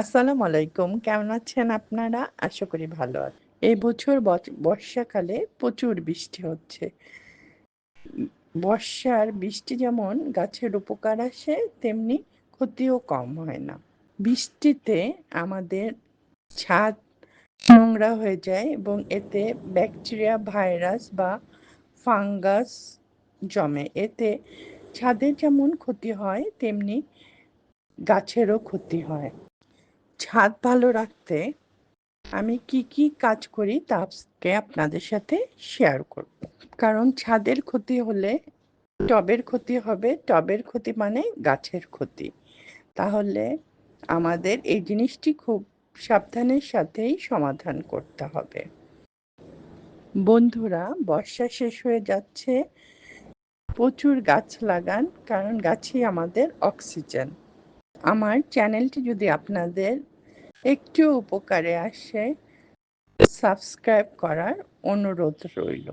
আসসালামু আলাইকুম। কেমন আছেন আপনারা? আশা করি ভালো আছেন। এই বছর বর্ষাকালে প্রচুর বৃষ্টি হচ্ছে। বর্ষার বৃষ্টি যেমন গাছের উপকার আসে, তেমনি ক্ষতিও কম হয় না। বৃষ্টিতে আমাদের ছাদ নোংরা হয়ে যায় এবং এতে ব্যাকটেরিয়া, ভাইরাস বা ফাঙ্গাস জমে। এতে ছাদের যেমন ক্ষতি হয়, তেমনি গাছেরও ক্ষতি হয়। ছাদ ভালো রাখতে আমি কি, কি কাজ করি তা আজকে আপনাদের সাথে শেয়ার করব। কারণ ছাদের ক্ষতি হলে টবের ক্ষতি হবে, টবের ক্ষতি মানে গাছের ক্ষতি। তাহলে আমাদের এই জিনিসটি খুব সাবধানের সাথেই সমাধান করতে হবে। বন্ধুরা, বর্ষা শেষ হয়ে যাচ্ছে। প্রচুর গাছ লাগান, কারণ গাছই আমাদের অক্সিজেন। আমার চ্যানেলটি যদি আপনাদের একটু উপকারে আসে, সাবস্ক্রাইব করার অনুরোধ রইল।